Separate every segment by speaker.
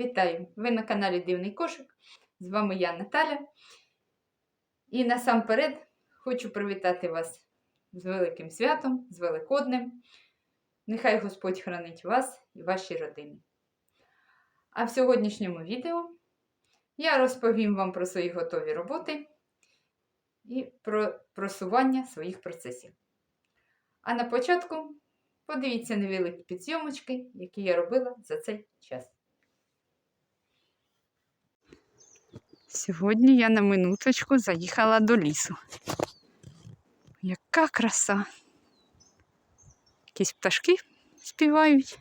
Speaker 1: Вітаю! Ви на каналі Дивний Кошик. З вами я, Наталя. І насамперед хочу привітати вас з великим святом, з Великоднем. Нехай Господь хранить вас і ваші родини. А в сьогоднішньому відео я розповім вам про свої готові роботи і про просування своїх процесів. А на початку подивіться невеликі підзйомочки, які я робила за цей час. Сьогодні я на минуточку заїхала до лісу. Яка краса! Якісь пташки співають.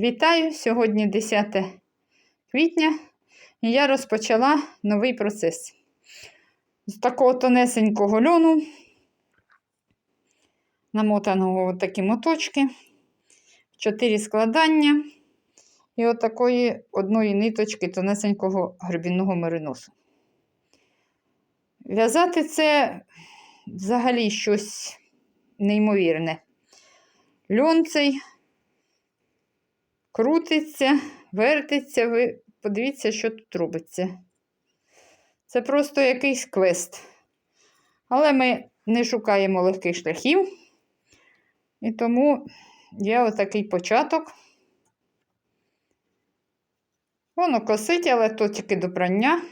Speaker 1: Вітаю! Сьогодні 10 квітня і я розпочала новий процес. З такого тонесенького льону, намотаного от такі моточки, 4 складання і отакої одної ниточки тонесенького гребінного мериносу. В'язати це взагалі щось неймовірне. Льон цей крутиться, вертиться. Ви подивіться, що тут робиться. Це просто якийсь квест. Але ми не шукаємо легких шляхів. І тому є отакий початок. Воно косить, але то тільки до прання.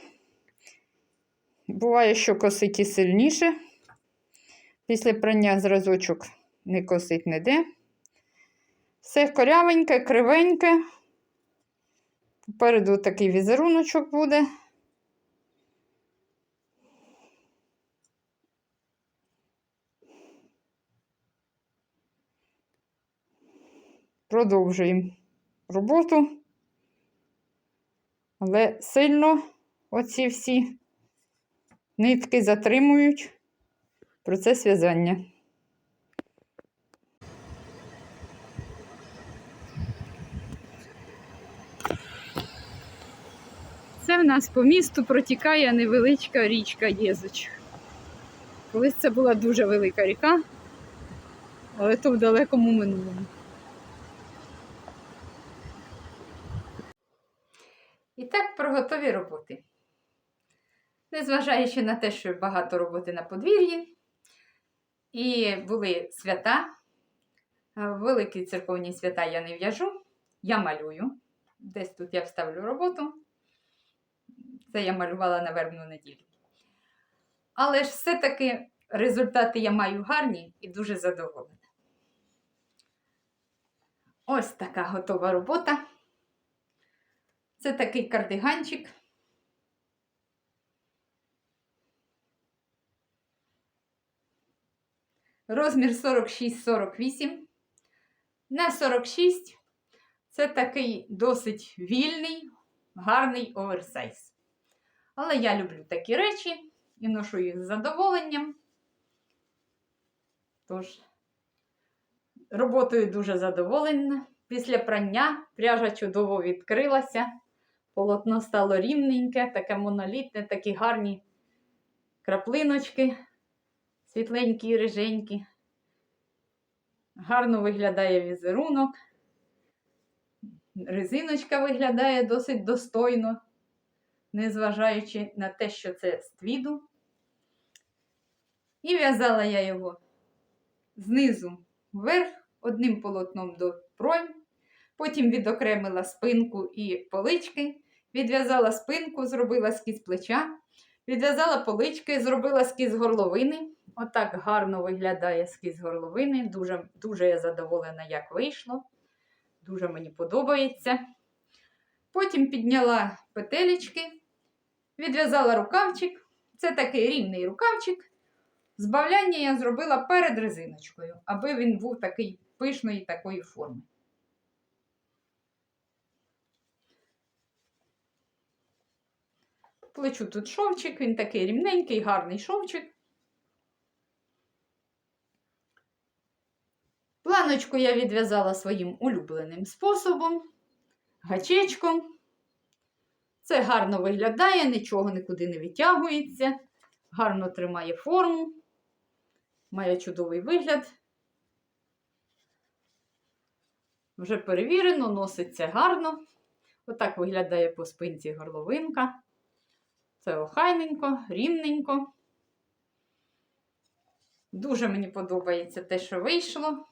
Speaker 1: Буває, що косить і сильніше. Після прання зразочок не косить ніде. Все корявеньке, кривеньке. Попереду такий візеруночок буде. Продовжуємо роботу, але сильно оці всі нитки затримують процес в'язання. Це в нас по місту протікає невеличка річка Єзоч. Колись це була дуже велика ріка, але то в далекому минулому. І так про готові роботи. Незважаючи на те, що багато роботи на подвір'ї, і були свята, великі церковні свята я не в'яжу, я малюю. Десь тут я вставлю роботу. Це я малювала на вербну неділю. Але ж все-таки результати я маю гарні і дуже задоволена. Ось така готова робота. Це такий кардиганчик. Розмір 46-48. На 46 це такий досить вільний, гарний оверсайз. Але я люблю такі речі і ношу їх з задоволенням. Тож, роботою дуже задоволена. Після прання пряжа чудово відкрилася. Полотно стало рівненьке, таке монолітне, такі гарні краплиночки, світленькі і риженькі. Гарно виглядає візерунок. Резиночка виглядає досить достойно незважаючи на те, що це з твіду. І в'язала я його знизу вверх, одним полотном до пройм, потім відокремила спинку і полички, відв'язала спинку, зробила скіз плеча, відв'язала полички, зробила скіз горловини. Отак гарно виглядає скіз горловини. Дуже, дуже я задоволена, як вийшло. Дуже мені подобається. Потім підняла петелечки, відв'язала рукавчик. Це такий рівний рукавчик. Збавляння я зробила перед резиночкою, аби він був такий пишної такої форми. Плечу тут шовчик, він такий рівненький, гарний шовчик. Планочку я відв'язала своїм улюбленим способом, гачечком. Це гарно виглядає, нічого нікуди не витягується, гарно тримає форму, має чудовий вигляд. Вже перевірено, носиться гарно. Отак виглядає по спинці горловинка. Це охайненько, рівненько. Дуже мені подобається те, що вийшло.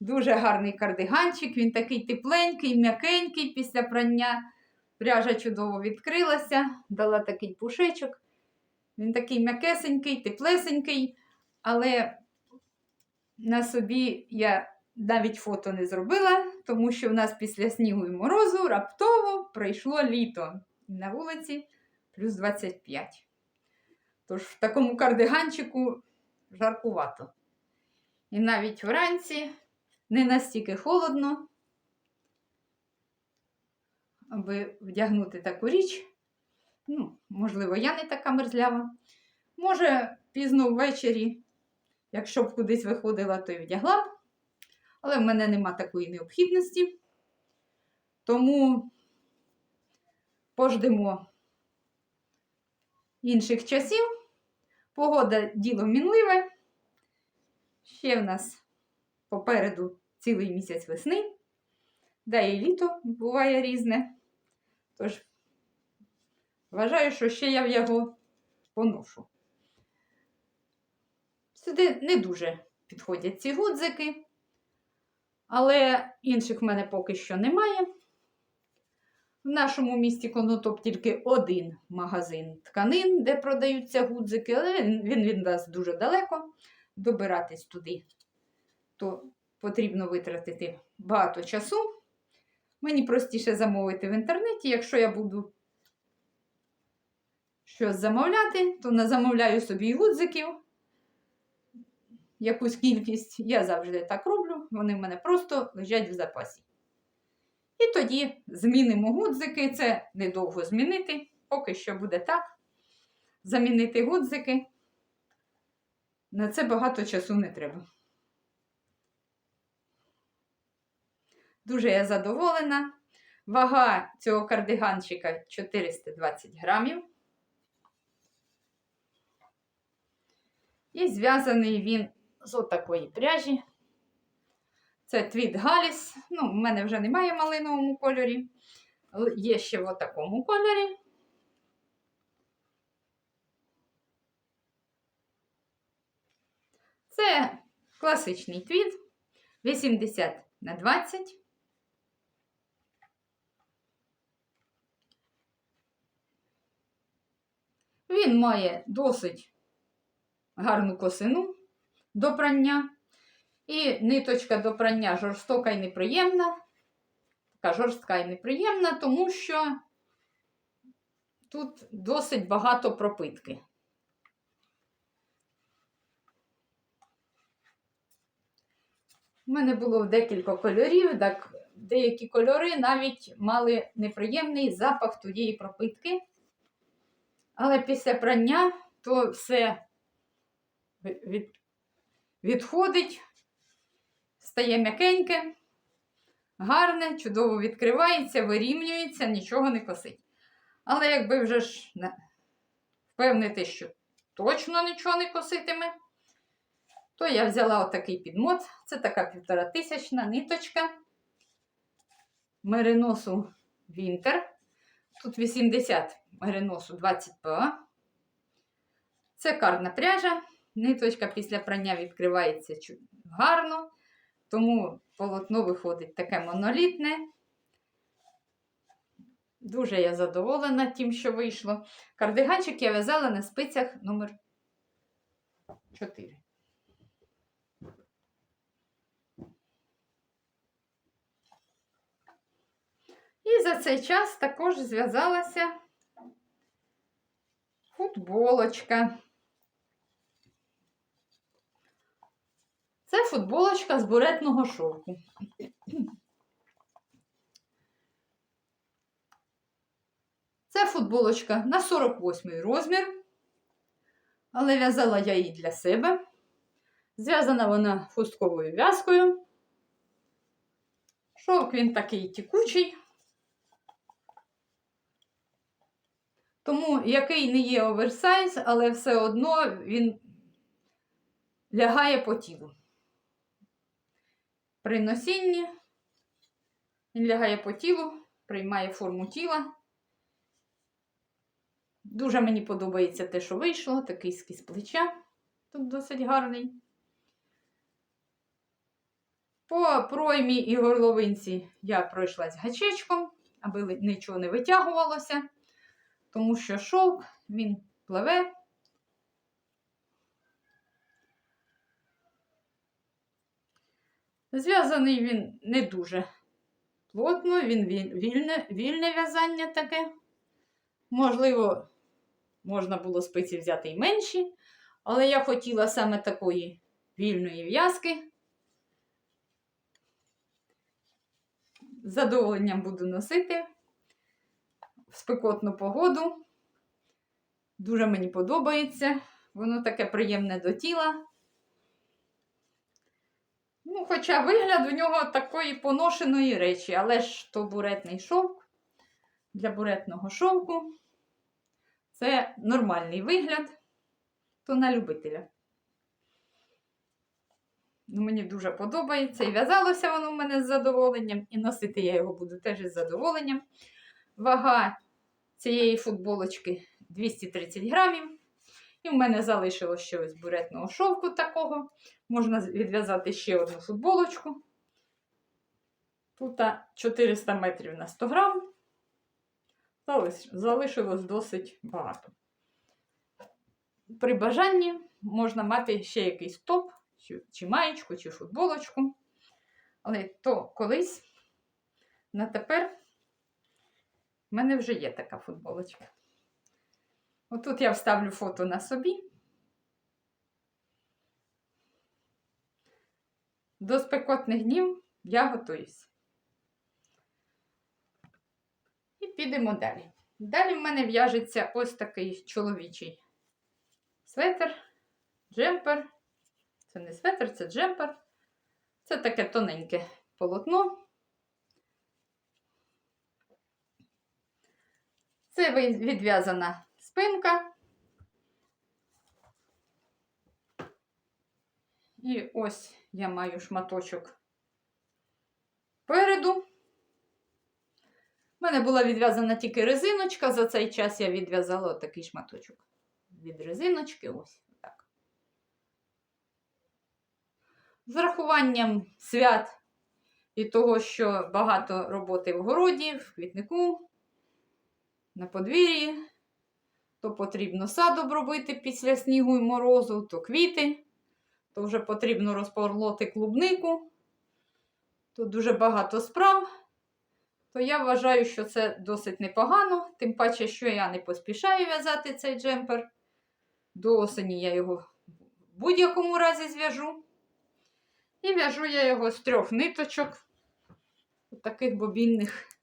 Speaker 1: Дуже гарний кардиганчик, він такий тепленький, м'якенький після прання. Пряжа чудово відкрилася, дала такий пушечок. Він такий м'якесенький, теплесенький, але на собі я навіть фото не зробила, тому що в нас після снігу і морозу раптово пройшло літо. На вулиці плюс 25. Тож в такому кардиганчику жаркувато. І навіть вранці не настільки холодно, аби вдягнути таку річ. Ну, можливо, я не така мерзлява. Може, пізно ввечері, якщо б кудись виходила, то й вдягла б. Але в мене нема такої необхідності. Тому пождемо інших часів. Погода діло мінливе. Ще в нас попереду цілий місяць весни, да і літо буває різне. Тож, вважаю, що ще я в його поношу. Сюди не дуже підходять ці гудзики, але інших в мене поки що немає. В нашому місті Конотоп тільки один магазин тканин, де продаються гудзики, але він від нас дуже далеко. Добиратись туди, то потрібно витратити багато часу. Мені простіше замовити в інтернеті. Якщо я буду щось замовляти, то замовляю собі гудзиків. Якусь кількість. Я завжди так роблю, вони в мене просто лежать в запасі. І тоді змінимо гудзики. Це недовго змінити, поки що буде так. Замінити гудзики. На це багато часу не треба. Дуже я задоволена. Вага цього кардиганчика 420 грамів. І зв'язаний він з отакої пряжі. Це твіт Галіс. Ну, в мене вже немає малиновому кольорі. Є ще в такому кольорі. Це класичний твіт 80 на 20. Він має досить гарну косину до прання. І ниточка до прання жорстока і неприємна. Така жорстка і неприємна, тому що тут досить багато пропитки. У мене було декілька кольорів, так деякі кольори навіть мали неприємний запах тієї пропитки. Але після прання то все від, відходить, стає м'якеньке, гарне, чудово відкривається, вирівнюється, нічого не косить. Але якби вже ж впевнити, що точно нічого не коситиме, то я взяла отакий підмот. Це така півтора тисячна ниточка мериносу Вінтер. Тут 80 мериносу 20 ПА. Це карна пряжа. Ниточка після прання відкривається гарно, тому полотно виходить таке монолітне. Дуже я задоволена тим, що вийшло. Кардиганчик я в'язала на спицях номер 4. І за цей час також зв'язалася футболочка. Це футболочка з буретного шовку. Це футболочка на 48 розмір, але в'язала я її для себе. Зв'язана вона хустковою в'язкою. Шовк він такий тікучий. Тому який не є оверсайз, але все одно він лягає по тілу. При носінні він лягає по тілу, приймає форму тіла. Дуже мені подобається те, що вийшло, такий скіз плеча. Тут досить гарний. По проймі і горловинці я пройшлась гачечком, аби нічого не витягувалося, тому що шовк він пливе. Зв'язаний він не дуже плотно, він вільне, вільне в'язання таке. Можливо, можна було спиці взяти й менші, але я хотіла саме такої вільної в'язки. З задоволенням буду носити спекотну погоду. Дуже мені подобається. Воно таке приємне до тіла. Ну, хоча вигляд у нього такої поношеної речі, але ж то буретний шовк. Для буретного шовку це нормальний вигляд, то на любителя. Ну, мені дуже подобається. І в'язалося воно в мене з задоволенням, і носити я його буду теж із задоволенням. Вага цієї футболочки 230 грамів. І в мене залишилось ще ось буретного шовку такого. Можна відв'язати ще одну футболочку. Тут 400 метрів на 100 грам. Залиш- Залишилось досить багато. При бажанні можна мати ще якийсь топ, чи маєчку, чи футболочку. Але то колись, на тепер, в мене вже є така футболочка. Отут я вставлю фото на собі. До спекотних днів я готуюсь. І підемо далі. Далі в мене в'яжеться ось такий чоловічий светр, джемпер. Це не светр, це джемпер. Це таке тоненьке полотно. Це відв'язана спинка. І ось я маю шматочок переду. У мене була відв'язана тільки резиночка. За цей час я відв'язала такий шматочок від резиночки. Ось так. З рахуванням свят і того, що багато роботи в городі, в квітнику, на подвір'ї, то потрібно сад обробити після снігу і морозу, то квіти, то вже потрібно розпорлоти клубнику, то дуже багато справ. То я вважаю, що це досить непогано, тим паче, що я не поспішаю в'язати цей джемпер. До осені я його в будь-якому разі зв'яжу. І в'яжу я його з трьох ниточок, таких бобінних.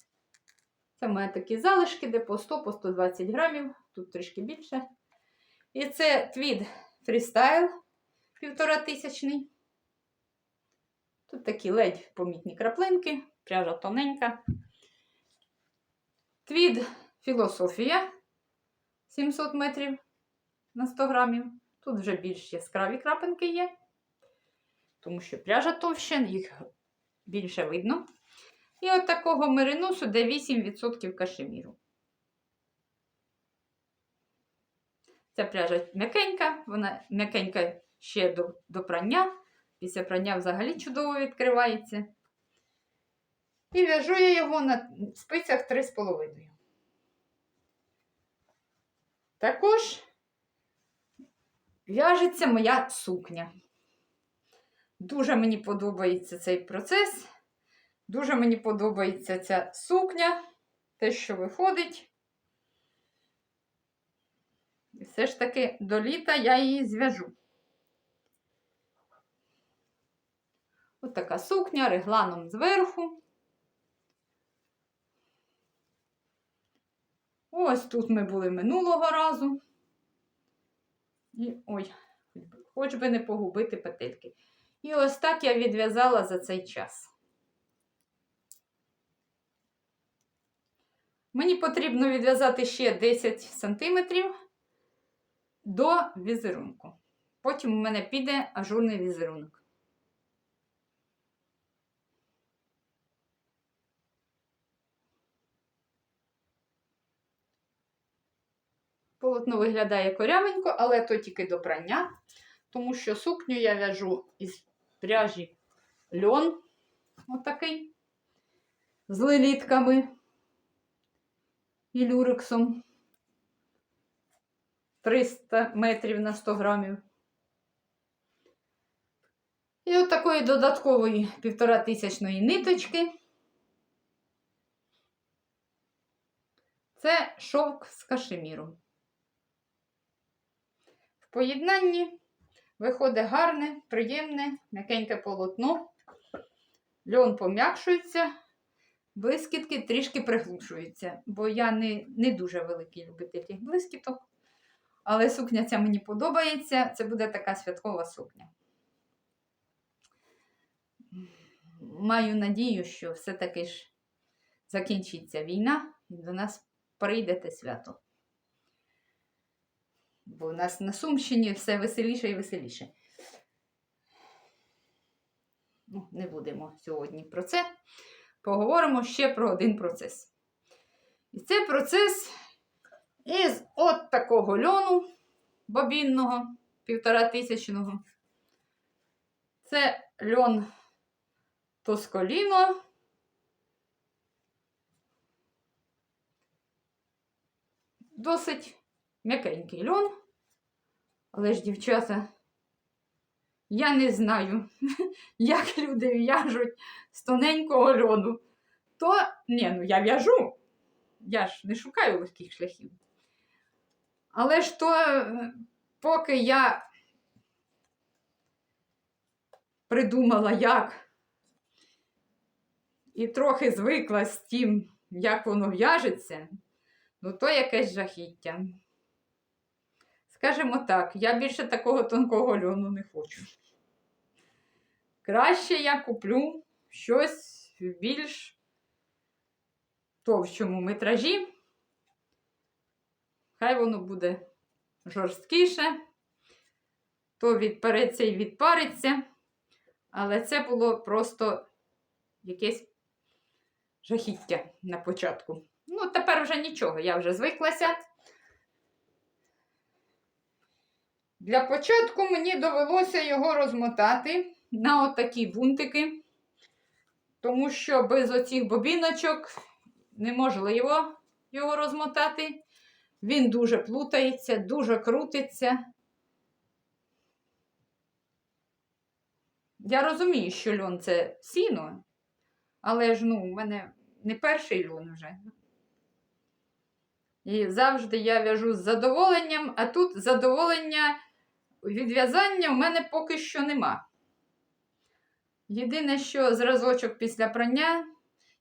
Speaker 1: Це в такі залишки, де по 100 по 120 грамів, тут трішки більше. І це твід фрістайл тисячний. Тут такі ледь помітні краплинки, пряжа тоненька. Твід філософія 700 метрів на 100 грамів. Тут вже більш яскраві крапинки є, тому що пряжа товща, їх більше видно. І от такого меринусу, де 8% кашеміру. Ця пряжа м'якенька, вона м'якенька ще до, до прання. Після прання взагалі чудово відкривається. І в'яжу я його на спицях 3,5. Також в'яжеться моя сукня. Дуже мені подобається цей процес. Дуже мені подобається ця сукня, те, що виходить. І все ж таки до літа я її зв'яжу. Ось така сукня регланом зверху. Ось тут ми були минулого разу. І ой, хоч би не погубити петельки. І ось так я відв'язала за цей час. Мені потрібно відв'язати ще 10 см до візерунку. Потім у мене піде ажурний візерунок. Полотно виглядає корявенько, але то тільки до прання, тому що сукню я в'яжу із пряжі льон, отакий, з лилітками і люрексом 300 метрів на 100 грамів. І от такої додаткової півтора тисячної ниточки. Це шовк з кашеміром. В поєднанні виходить гарне, приємне, м'якеньке полотно. Льон пом'якшується, блискітки трішки приглушуються, бо я не, не дуже великий любитель тих блискіток. Але сукня ця мені подобається. Це буде така святкова сукня. Маю надію, що все-таки ж закінчиться війна і до нас прийде те свято. Бо у нас на Сумщині все веселіше і веселіше. Ну, не будемо сьогодні про це. Поговоримо ще про один процес. І це процес із от такого льону бобінного, півтора тисячного. Це льон Тосколіно. Досить м'якенький льон. Але ж, дівчата, я не знаю, як люди в'яжуть з тоненького льону. То, ні, ну я в'яжу. Я ж не шукаю легких шляхів. Але ж то, е, поки я придумала, як, і трохи звикла з тим, як воно в'яжеться, ну то якесь жахіття. Скажімо так, я більше такого тонкого льону не хочу. Краще я куплю щось більш товщому метражі. Хай воно буде жорсткіше, то відпереться і відпариться. Але це було просто якесь жахіття на початку. Ну, тепер вже нічого, я вже звиклася. Для початку мені довелося його розмотати на отакі бунтики, тому що без оцих бобіночок неможливо його розмотати. Він дуже плутається, дуже крутиться. Я розумію, що льон це сіно, але ж ну, у мене не перший льон вже. І завжди я в'яжу з задоволенням, а тут задоволення від в'язання в мене поки що нема. Єдине, що зразочок після прання,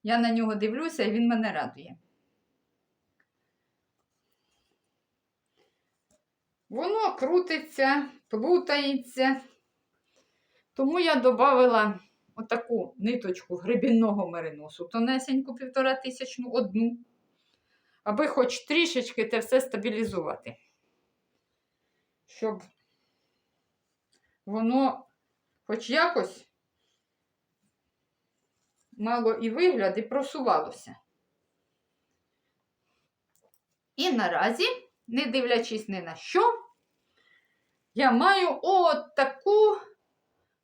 Speaker 1: я на нього дивлюся, і він мене радує. Воно крутиться, плутається. Тому я додала отаку ниточку грибінного мериносу, тонесеньку півтора тисячну одну, аби хоч трішечки те все стабілізувати. Щоб воно хоч якось мало і вигляд, і просувалося. І наразі, не дивлячись ні на що, я маю от таку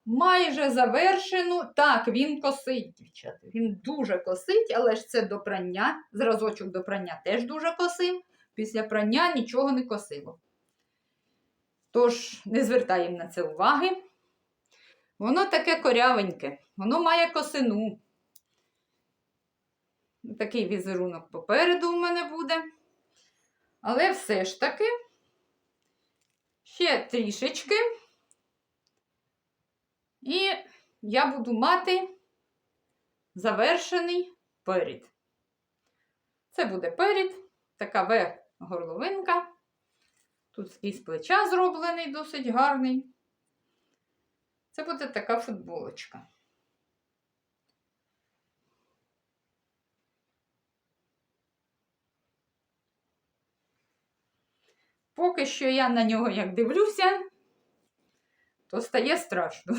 Speaker 1: майже завершену. Так, він косить, дівчата. Він дуже косить, але ж це до прання. Зразочок до прання теж дуже косив. Після прання нічого не косило. Тож, не звертаємо на це уваги. Воно таке корявеньке, воно має косину. Такий візерунок попереду у мене буде. Але все ж таки ще трішечки. І я буду мати завершений перід. Це буде перід. така В Тут із плеча зроблений досить гарний. Це буде така футболочка. Поки що я на нього як дивлюся, то стає страшно.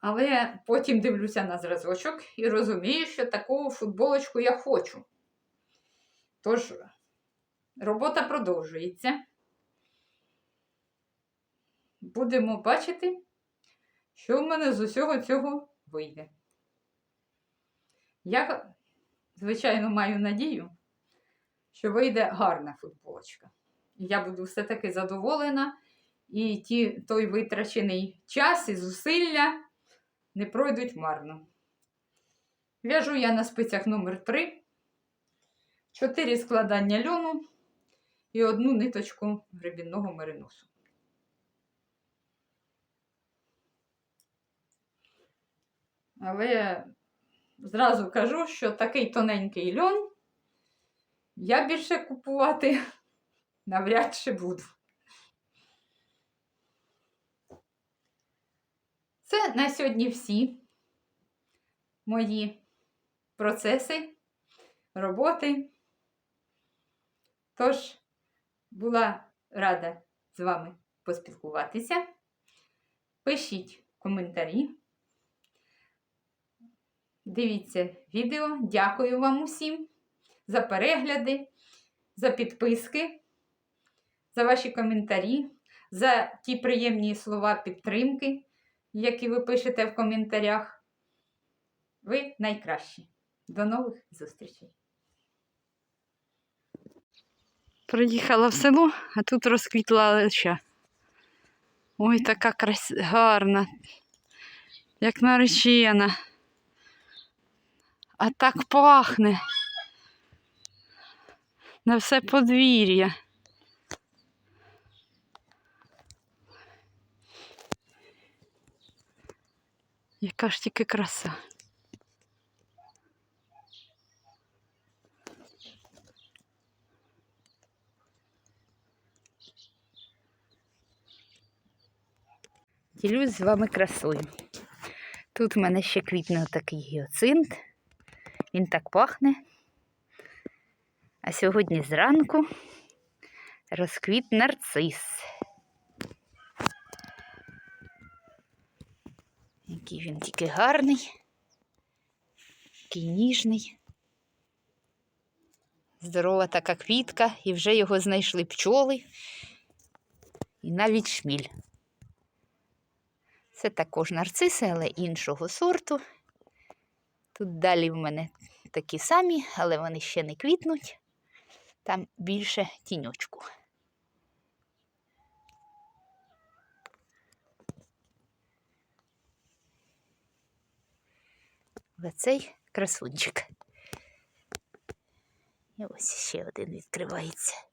Speaker 1: Але потім дивлюся на зразочок і розумію, що таку футболочку я хочу. Тож, робота продовжується. Будемо бачити, що в мене з усього цього вийде. Я, звичайно, маю надію, що вийде гарна футболочка. Я буду все-таки задоволена, і ті, той витрачений час і зусилля не пройдуть марно. В'яжу я на спицях номер 3 4 складання льону і одну ниточку гребінного мериносу. Але зразу кажу, що такий тоненький льон я більше купувати навряд чи буду. Це на сьогодні всі мої процеси, роботи. Тож, була рада з вами поспілкуватися. Пишіть коментарі. Дивіться відео. Дякую вам усім за перегляди, за підписки, за ваші коментарі, за ті приємні слова підтримки, які ви пишете в коментарях. Ви найкращі. До нових зустрічей!
Speaker 2: Приїхала в село, а тут розквітла леща. Ой, така крас... гарна, як наречена. А так пахне. На все подвір'я. Яка ж тільки краса. Ділюсь з вами красою. Тут в мене ще квітне такий гіоцинт. Він так пахне. А сьогодні зранку розквіт нарцис. Який він тільки гарний, такий ніжний. Здорова така квітка, і вже його знайшли пчоли і навіть шміль. Це також нарциси, але іншого сорту. Тут далі в мене такі самі, але вони ще не квітнуть. Там більше тіньочку. Оцей красунчик. І ось ще один відкривається.